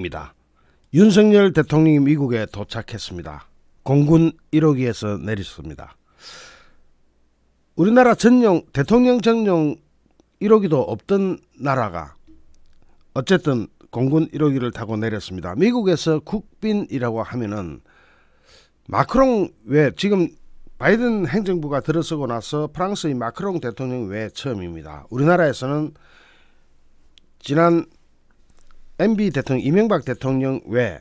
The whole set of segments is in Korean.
입니다. 윤석열 대통령이 미국에 도착했습니다. 공군 1호기에서 내렸습니다. 우리나라 전용 대통령 전용 1호기도 없던 나라가 어쨌든 공군 1호기를 타고 내렸습니다. 미국에서 국빈이라고 하면은 마크롱 외 지금 바이든 행정부가 들어서고 나서 프랑스의 마크롱 대통령 외 처음입니다. 우리나라에서는 지난 MB 대통령 이명박 대통령 외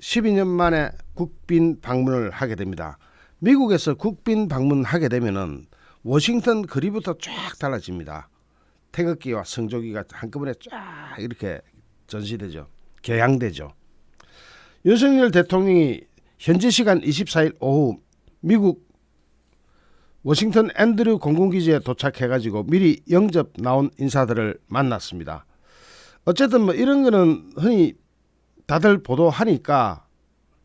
12년 만에 국빈 방문을 하게 됩니다. 미국에서 국빈 방문하게 되면은 워싱턴 거리부터 쫙 달라집니다. 태극기와 성조기가 한꺼번에 쫙 이렇게 전시되죠. 개양되죠. 윤석열 대통령이 현지 시간 24일 오후 미국 워싱턴 앤드류 공군기지에 도착해가지고 미리 영접 나온 인사들을 만났습니다. 어쨌든 뭐 이런 거는 흔히 다들 보도하니까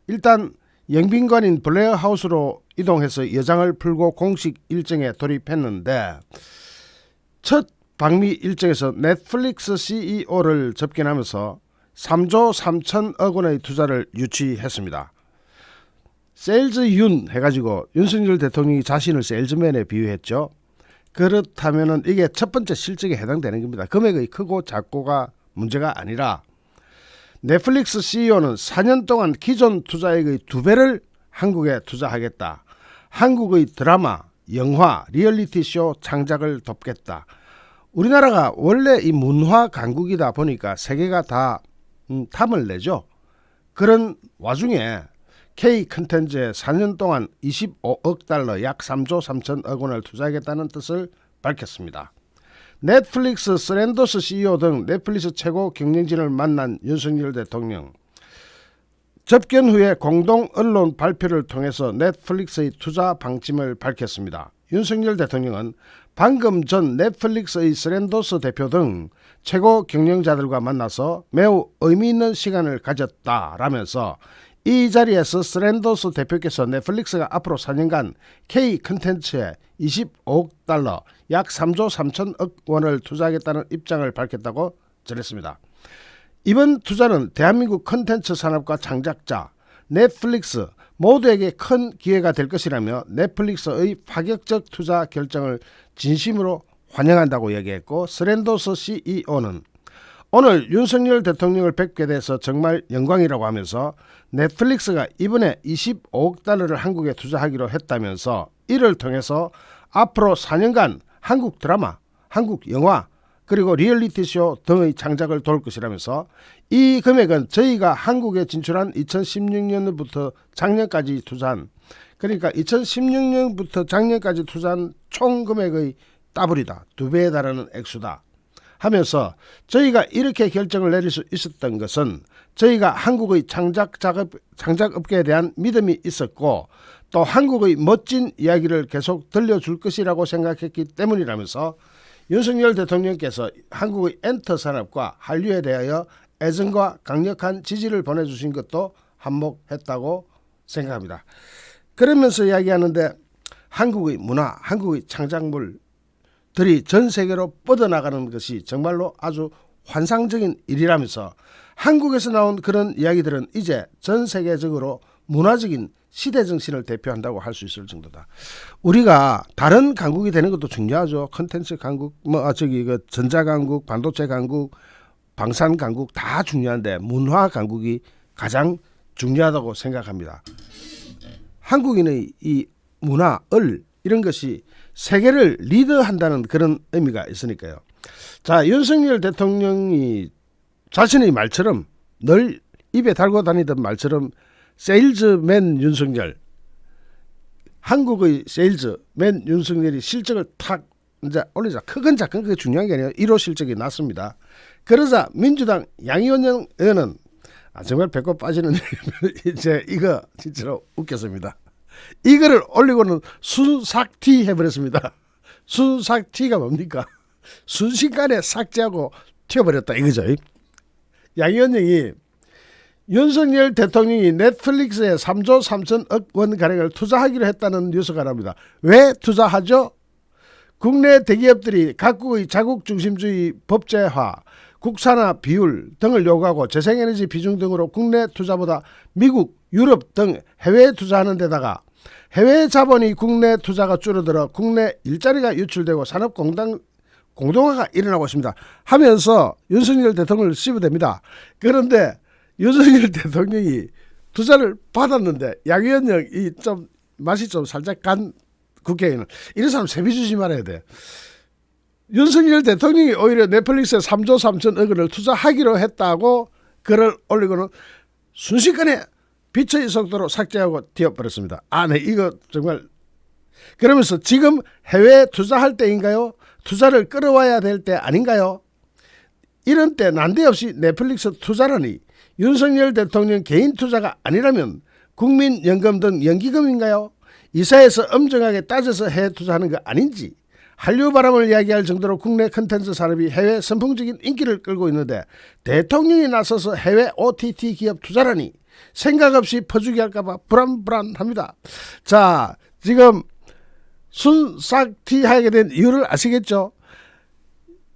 일단 영빈관인 블레어 하우스로 이동해서 여장을 풀고 공식 일정에 돌입했는데 첫 방미 일정에서 넷플릭스 CEO를 접견하면서 3조 3천억 원의 투자를 유치했습니다. 세일즈 윤 해가지고 윤석열 대통령이 자신을 세일즈맨에 비유했죠. 그렇다면 은 이게 첫 번째 실적에 해당되는 겁니다. 금액이 크고 작고가 문제가 아니라 넷플릭스 CEO는 4년 동안 기존 투자액의 두 배를 한국에 투자하겠다. 한국의 드라마, 영화, 리얼리티 쇼 창작을 돕겠다. 우리나라가 원래 이 문화 강국이다 보니까 세계가 다 음, 탐을 내죠. 그런 와중에 K 컨텐츠에 4년 동안 25억 달러 약 3조 3천억 원을 투자하겠다는 뜻을 밝혔습니다. 넷플릭스 스랜더스 CEO 등 넷플릭스 최고 경영진을 만난 윤석열 대통령 접견 후에 공동 언론 발표를 통해서 넷플릭스의 투자 방침을 밝혔습니다. 윤석열 대통령은 방금 전 넷플릭스의 스랜더스 대표 등 최고 경영자들과 만나서 매우 의미 있는 시간을 가졌다라면서 이 자리에서 스랜더스 대표께서 넷플릭스가 앞으로 4년간 K 컨텐츠에 25억 달러 약 3조 3천억 원을 투자하겠다는 입장을 밝혔다고 전했습니다. 이번 투자는 대한민국 컨텐츠 산업과 창작자, 넷플릭스 모두에게 큰 기회가 될 것이라며 넷플릭스의 파격적 투자 결정을 진심으로 환영한다고 얘기했고 스랜더스 CEO는 오늘 윤석열 대통령을 뵙게 돼서 정말 영광이라고 하면서 넷플릭스가 이번에 25억 달러를 한국에 투자하기로 했다면서 이를 통해서 앞으로 4년간 한국 드라마, 한국 영화, 그리고 리얼리티 쇼 등의 창작을 도울 것이라면서 이 금액은 저희가 한국에 진출한 2016년부터 작년까지 투자한 그러니까 2016년부터 작년까지 투자한 총 금액의 더블이다. 두 배에 달하는 액수다. 하면서 저희가 이렇게 결정을 내릴 수 있었던 것은 저희가 한국의 창작 작업 창작 업계에 대한 믿음이 있었고 또 한국의 멋진 이야기를 계속 들려줄 것이라고 생각했기 때문이라면서 윤석열 대통령께서 한국의 엔터 산업과 한류에 대하여 애정과 강력한 지지를 보내주신 것도 한몫했다고 생각합니다. 그러면서 이야기하는데 한국의 문화, 한국의 창작물 들이 전 세계로 뻗어나가는 것이 정말로 아주 환상적인 일이라면서 한국에서 나온 그런 이야기들은 이제 전 세계적으로 문화적인 시대 정신을 대표한다고 할 수 있을 정도다. 우리가 다른 강국이 되는 것도 중요하죠. 컨텐츠 강국, 뭐 아, 저기 그 전자 강국, 반도체 강국, 방산 강국 다 중요한데 문화 강국이 가장 중요하다고 생각합니다. 한국인의 이 문화, 을 이런 것이 세계를 리드한다는 그런 의미가 있으니까요. 자, 윤석열 대통령이 자신의 말처럼 늘 입에 달고 다니던 말처럼 세일즈맨 윤석열 한국의 세일즈맨 윤석열이 실적을 탁 이제 올리자 크건 작건 그게 중요한 게 아니라 1호 실적이 났습니다. 그러자 민주당 양의원 의원은 아, 정말 배꼽 빠지는 이제 이거 진짜로 웃겼습니다. 이거를 올리고는 순삭티 해버렸습니다. 순삭티가 뭡니까? 순식간에 삭제하고 튀어버렸다 이거죠. 양 의원님이 윤석열 대통령이 넷플릭스에 3조 3천억 원 가량을 투자하기로 했다는 뉴스가 나옵니다. 왜 투자하죠? 국내 대기업들이 각국의 자국 중심주의 법제화, 국산화 비율 등을 요구하고 재생에너지 비중 등으로 국내 투자보다 미국, 유럽 등 해외에 투자하는 데다가 해외 자본이 국내 투자가 줄어들어 국내 일자리가 유출되고 산업 공당 공동화가 일어나고 있습니다. 하면서 윤석열 대통령을 씹어댑니다. 그런데 윤석열 대통령이 투자를 받았는데 양위원장이 좀 맛이 좀 살짝 간 국회의원은 이런 사람 세비 주지 말아야 돼. 윤석열 대통령이 오히려 넷플릭스에 3조 3천억 원을 투자하기로 했다고 글을 올리고는 순식간에 빛의 속도로 삭제하고 튀어버렸습니다. 아, 네, 이거 정말 그러면서 지금 해외 투자할 때인가요? 투자를 끌어와야 될 때 아닌가요? 이런 때 난데없이 넷플릭스 투자라니 윤석열 대통령 개인 투자가 아니라면 국민연금 등 연기금인가요? 이사에서 엄정하게 따져서 해외 투자하는 거 아닌지 한류 바람을 이야기할 정도로 국내 컨텐츠 산업이 해외 선풍적인 인기를 끌고 있는데 대통령이 나서서 해외 OTT 기업 투자라니 생각 없이 퍼주기 할까봐 불안불안합니다. 자, 지금 순삭티 하게 된 이유를 아시겠죠?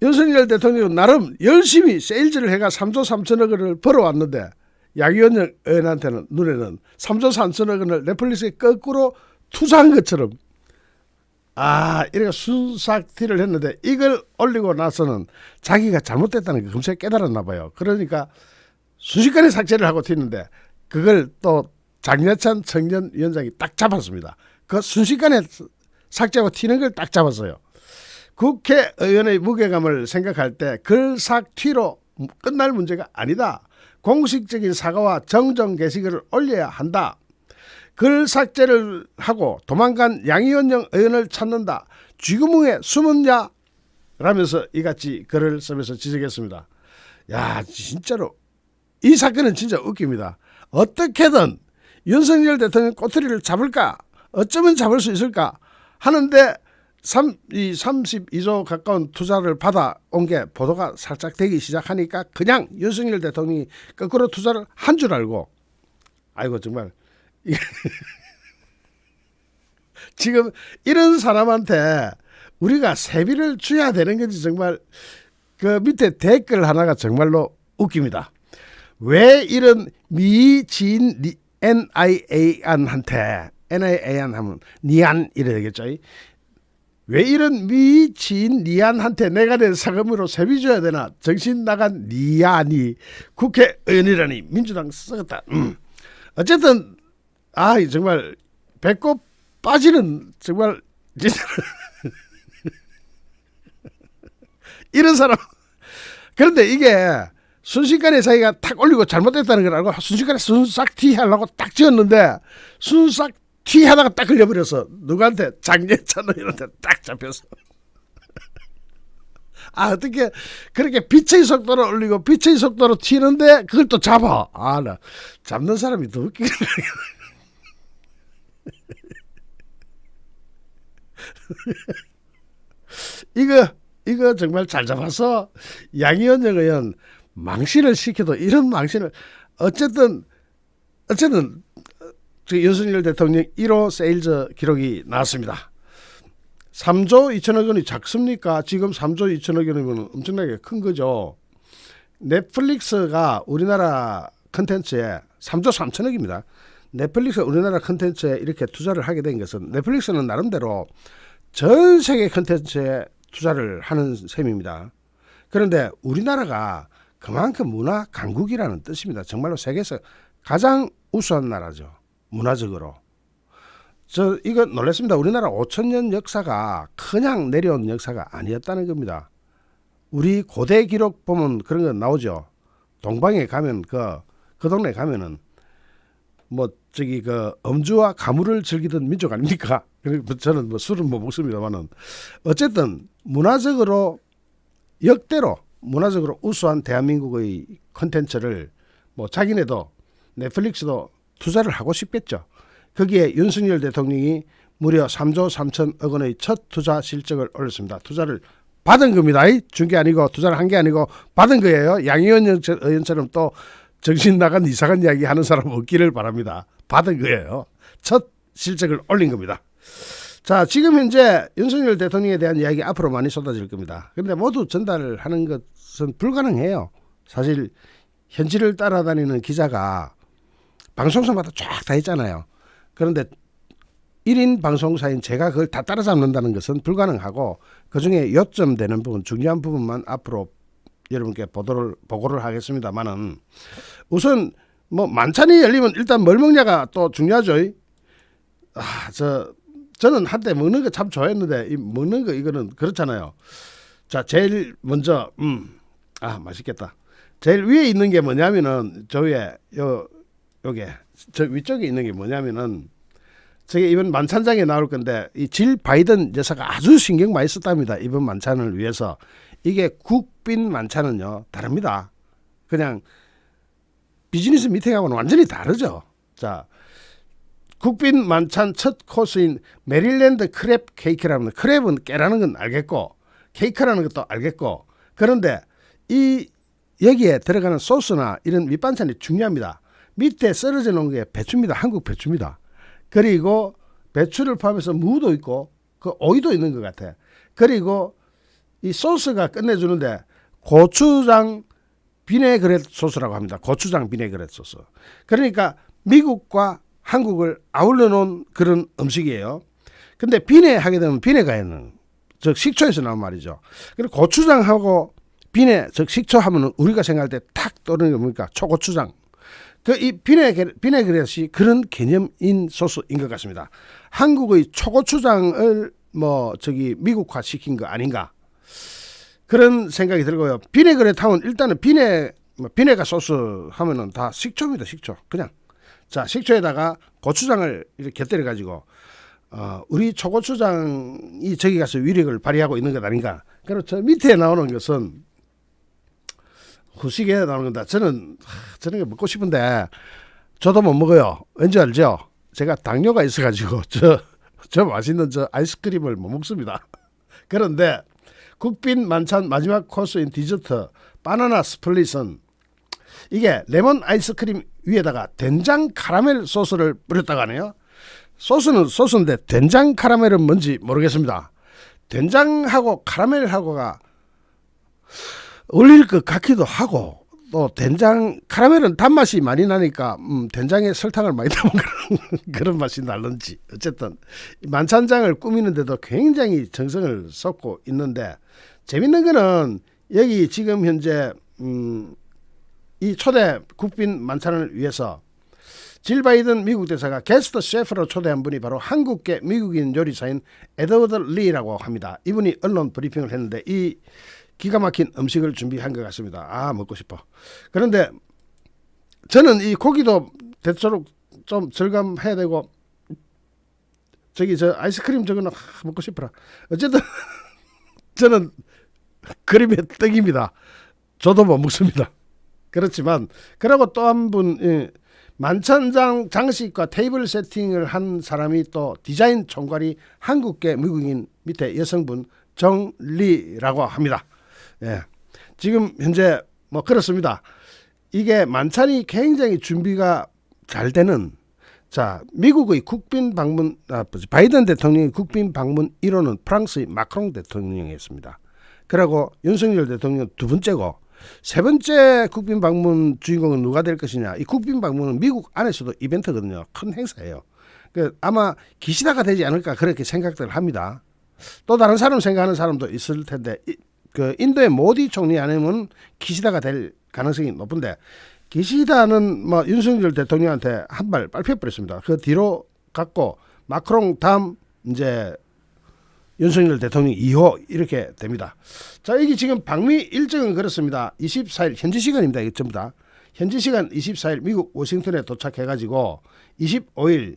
윤석열 대통령은 나름 열심히 세일즈를 해가 3조 3천억 원을 벌어왔는데 양의원 의원한테는 눈에는 3조 3천억 원을 넷플릭스에 거꾸로 투자한 것처럼 아 이렇게 순삭티를 했는데 이걸 올리고 나서는 자기가 잘못됐다는 걸 금세 깨달았나 봐요. 그러니까 순식간에 삭제를 하고 튀는데 그걸 또 장려찬 청년위원장이 딱 잡았습니다. 그 순식간에 삭제하고 튀는 걸 딱 잡았어요. 국회의원의 무게감을 생각할 때 글삭 튀로 끝날 문제가 아니다. 공식적인 사과와 정정 게시글을 올려야 한다. 글 삭제를 하고 도망간 양의원영 의원을 찾는다. 쥐구멍에 숨었냐? 라면서 이같이 글을 쓰면서 지적했습니다. 야 진짜로 이 사건은 진짜 웃깁니다. 어떻게든 윤석열 대통령 꼬투리를 잡을까? 어쩌면 잡을 수 있을까? 하는데 3, 이 32조 가까운 투자를 받아온 게 보도가 살짝 되기 시작하니까 그냥 윤석열 대통령이 거꾸로 투자를 한 줄 알고 아이고 정말 지금 이런 사람한테 우리가 세비를 줘야 되는 건지 정말 그 밑에 댓글 하나가 정말로 웃깁니다. 왜 이런 미진 NIA안한테 NIA안 하면 니안 이래 되겠죠. 왜 이런 미친 니안한테 내가 낸 사금으로 세비 줘야 되나 정신 나간 니안이 국회의원이라니 민주당 썩었다. 음. 어쨌든 아 정말 배꼽 빠지는 정말 이런 사람 그런데 이게 순식간에 자기가 탁 올리고 잘못됐다는 걸 알고 순식간에 순삭티 하려고 딱 지었는데 순삭티 하다가 딱 걸려버려서 누구한테 장례찬 의원한테 딱 잡혀서. 아 어떻게 그렇게 빛의 속도로 올리고 빛의 속도로 튀는데 그걸 또 잡아? 아나 잡는 사람이 더 웃기네. 이거 이거 정말 잘 잡아서 양의원 의원 망신을 시켜도 이런 망신을 어쨌든 어쨌든 저 윤석열 대통령 1호 세일즈 기록이 나왔습니다. 3조 2천억 원이 작습니까? 지금 3조 2천억 원이면 엄청나게 큰 거죠. 넷플릭스가 우리나라 컨텐츠에 3조 3천억입니다. 넷플릭스가 우리나라 컨텐츠에 이렇게 투자를 하게 된 것은 넷플릭스는 나름대로 전 세계 컨텐츠에 투자를 하는 셈입니다. 그런데 우리나라가 그만큼 문화 강국이라는 뜻입니다. 정말로 세계에서 가장 우수한 나라죠. 문화적으로. 저 이거 놀랐습니다. 우리나라 5천 년 역사가 그냥 내려온 역사가 아니었다는 겁니다. 우리 고대 기록 보면 그런 거 나오죠. 동방에 가면 그, 그 동네 가면은 뭐 저기 그 음주와 가물을 즐기던 민족 아닙니까? 그리고 저는 뭐 술은 못 먹습니다만은 어쨌든 문화적으로 역대로 문화적으로 우수한 대한민국의 컨텐츠를 뭐 자기네도 넷플릭스도 투자를 하고 싶겠죠. 거기에 윤석열 대통령이 무려 3조 3천억 원의 첫 투자 실적을 올렸습니다. 투자를 받은 겁니다. 준 게 아니고 투자를 한 게 아니고 받은 거예요. 양의원 의원처럼 또 정신 나간 이상한 이야기 하는 사람 없기를 바랍니다. 받은 거예요. 첫 실적을 올린 겁니다. 자, 지금 현재 윤석열 대통령에 대한 이야기 앞으로 많이 쏟아질 겁니다. 그런데 모두 전달을 하는 것은 불가능해요. 사실 현지를 따라다니는 기자가 방송사마다 쫙 다 있잖아요. 그런데 1인 방송사인 제가 그걸 다 따라잡는다는 것은 불가능하고 그중에 요점되는 부분, 중요한 부분만 앞으로 여러분께 보도를 보고를 하겠습니다만은 우선 뭐 만찬이 열리면 일단 뭘 먹냐가 또 중요하죠. 아, 저 저는 한때 먹는 거 참 좋아했는데 이 먹는 거 이거는 그렇잖아요. 자, 제일 먼저 음. 아, 맛있겠다. 제일 위에 있는 게 뭐냐면은 저 위에 요 요게 저 위쪽에 있는 게 뭐냐면은 저게 이번 만찬장에 나올 건데 이 질 바이든 여사가 아주 신경 많이 썼답니다. 이번 만찬을 위해서 이게 국빈 만찬은요 다릅니다. 그냥 비즈니스 미팅하고는 완전히 다르죠. 자, 국빈 만찬 첫 코스인 메릴랜드 크랩 케이크라는 거. 크랩은 깨라는 건 알겠고 케이크라는 것도 알겠고 그런데 이 여기에 들어가는 소스나 이런 밑반찬이 중요합니다. 밑에 썰어져 놓은 게 배추입니다. 한국 배추입니다. 그리고 배추를 포함해서 무도 있고 그 오이도 있는 것 같아. 그리고 이 소스가 끝내주는데 고추장 비네그렛 소스라고 합니다. 고추장 비네그렛 소스. 그러니까 미국과 한국을 아울러 놓은 그런 음식이에요. 근데 비네 하게 되면 비네가에는 즉 식초에서 나온 말이죠. 그리고 고추장하고 비네 즉 식초 하면은 우리가 생각할 때 탁 떠오르는 게 뭡니까? 초고추장. 그 이 비네그렛, 비네그렛이 그런 개념인 소스인 것 같습니다. 한국의 초고추장을 뭐 저기 미국화 시킨 거 아닌가 그런 생각이 들고요. 비네그렛 하면 일단은 비네 뭐 비네가 소스 하면은 다 식초입니다. 식초 그냥 자 식초에다가 고추장을 이렇게 곁들여 가지고 어, 우리 초고추장이 저기 가서 위력을 발휘하고 있는 것 아닌가. 그리고 저 밑에 나오는 것은 후식에 나오는 건데 저는 하, 저런 게 먹고 싶은데 저도 못 먹어요. 왠지 알죠? 제가 당뇨가 있어가지고 저, 저 맛있는 저 아이스크림을 못 먹습니다. 그런데 국빈 만찬 마지막 코스인 디저트 바나나 스플릿은 이게 레몬 아이스크림 위에다가 된장 카라멜 소스를 뿌렸다가 하네요. 소스는 소스인데 된장 카라멜은 뭔지 모르겠습니다. 된장하고 카라멜하고가 어울릴 것 같기도 하고 또 된장 카라멜은 단맛이 많이 나니까 음, 된장에 설탕을 많이 담은 그런, 그런 맛이 날는지 어쨌든 만찬장을 꾸미는데도 굉장히 정성을 쏟고 있는데 재밌는 거는 여기 지금 현재 음, 이 초대 국빈 만찬을 위해서 질 바이든 미국 대사가 게스트 셰프로 초대한 분이 바로 한국계 미국인 요리사인 에드워드 리라고 합니다. 이분이 언론 브리핑을 했는데 이 기가 막힌 음식을 준비한 것 같습니다. 아 먹고 싶어. 그런데 저는 이 고기도 되도록 좀 절감해야 되고 저기 저 아이스크림 저거는 하, 먹고 싶어라. 어쨌든 저는 그림의 떡입니다. 저도 못 먹습니다. 그렇지만 그리고 또 한 분 만찬장 장식과 테이블 세팅을 한 사람이 또 디자인 총괄이 한국계 미국인 밑에 여성분 정리라고 합니다. 예. 지금 현재 뭐 그렇습니다. 이게 만찬이 굉장히 준비가 잘 되는 자 미국의 국빈 방문 아 바이든 대통령의 국빈 방문 1호는 프랑스의 마크롱 대통령이었습니다. 그리고 윤석열 대통령 두 번째고 세 번째 국빈 방문 주인공은 누가 될 것이냐? 이 국빈 방문은 미국 안에서도 이벤트거든요. 큰 행사예요. 그 아마 기시다가 되지 않을까 그렇게 생각들 합니다. 또 다른 사람 생각하는 사람도 있을 텐데 이, 그 인도의 모디 총리 아니면 기시다가 될 가능성이 높은데 기시다는 뭐 윤석열 대통령한테 한 발 빨펴버렸습니다. 그 뒤로 갔고 마크롱 다음 이제 윤석열 대통령 2호 이렇게 됩니다. 자, 이게 지금 방미 일정은 그렇습니다. 24일 현지 시간입니다. 이게 전부 다. 현지 시간 24일 미국 워싱턴에 도착해 가지고 25일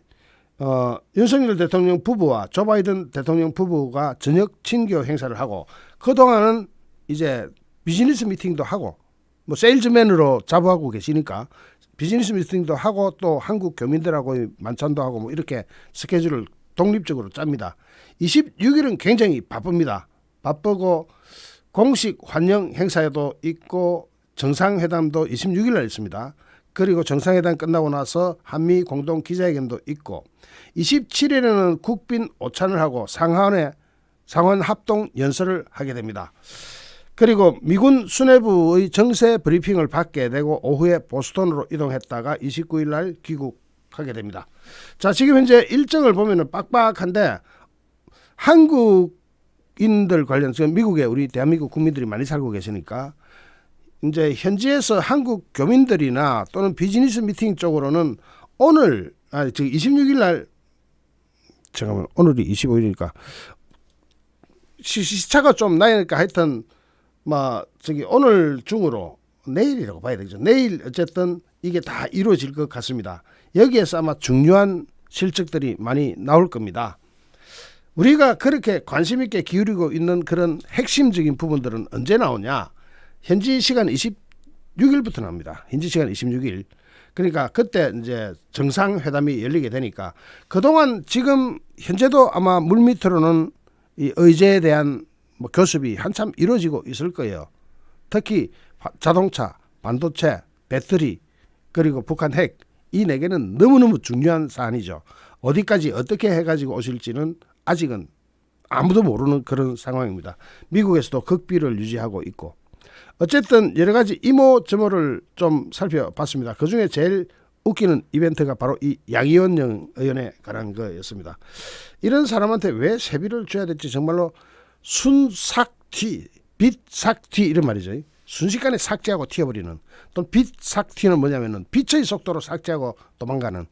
어, 윤석열 대통령 부부와 조 바이든 대통령 부부가 저녁 친교 행사를 하고 그동안은 이제 비즈니스 미팅도 하고 뭐 세일즈맨으로 자부하고 계시니까 비즈니스 미팅도 하고 또 한국 교민들하고 만찬도 하고 뭐 이렇게 스케줄을 독립적으로 짭니다. 26일은 굉장히 바쁩니다. 바쁘고 공식 환영 행사에도 있고 정상회담도 26일 날 있습니다. 그리고 정상회담 끝나고 나서 한미 공동 기자회견도 있고 27일에는 국빈 오찬을 하고 상하원에 상원 합동 연설을 하게 됩니다. 그리고 미군 수뇌부의 정세 브리핑을 받게 되고 오후에 보스턴으로 이동했다가 29일 날 귀국하게 됩니다. 자, 지금 현재 일정을 보면은 빡빡한데 한국인들 관련 지금 미국에 우리 대한민국 국민들이 많이 살고 계시니까 이제 현지에서 한국 교민들이나 또는 비즈니스 미팅 쪽으로는 오늘 아 지금 26일 날 잠깐만 오늘이 25일이니까 시, 시차가 좀 나니까 하여튼 뭐 저기 오늘 중으로 내일이라고 봐야 되죠. 내일 어쨌든 이게 다 이루어질 것 같습니다. 여기에서 아마 중요한 실적들이 많이 나올 겁니다. 우리가 그렇게 관심 있게 기울이고 있는 그런 핵심적인 부분들은 언제 나오냐? 현지 시간 26일부터 나옵니다. 현지 시간 26일. 그러니까 그때 이제 정상회담이 열리게 되니까 그동안 지금 현재도 아마 물밑으로는 이 의제에 대한 뭐 교습이 한참 이루어지고 있을 거예요. 특히 바- 자동차, 반도체, 배터리 그리고 북한 핵 이 네 개는 너무너무 중요한 사안이죠. 어디까지 어떻게 해가지고 오실지는 아직은 아무도 모르는 그런 상황입니다. 미국에서도 극비를 유지하고 있고 어쨌든 여러 가지 이모저모를 좀 살펴봤습니다. 그 중에 제일 웃기는 이벤트가 바로 이 양이원영 의원에 관한 거였습니다. 이런 사람한테 왜 세비를 줘야 될지 정말로 순삭튀, 빛삭튀 이런 말이죠. 순식간에 삭제하고 튀어버리는 또는 빛삭튀는 뭐냐면은 빛의 속도로 삭제하고 도망가는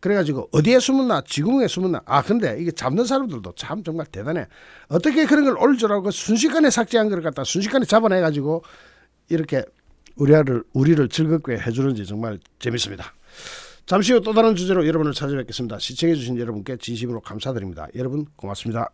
그래가지고 어디에 숨었나 지궁에 숨었나 아 근데 이게 잡는 사람들도 참 정말 대단해 어떻게 그런 걸 올 줄 알고 순식간에 삭제한 걸 갖다 순식간에 잡아내가지고 이렇게 우리를 우리를 즐겁게 해주는지 정말 재밌습니다. 잠시 후 또 다른 주제로 여러분을 찾아뵙겠습니다. 시청해주신 여러분께 진심으로 감사드립니다. 여러분 고맙습니다.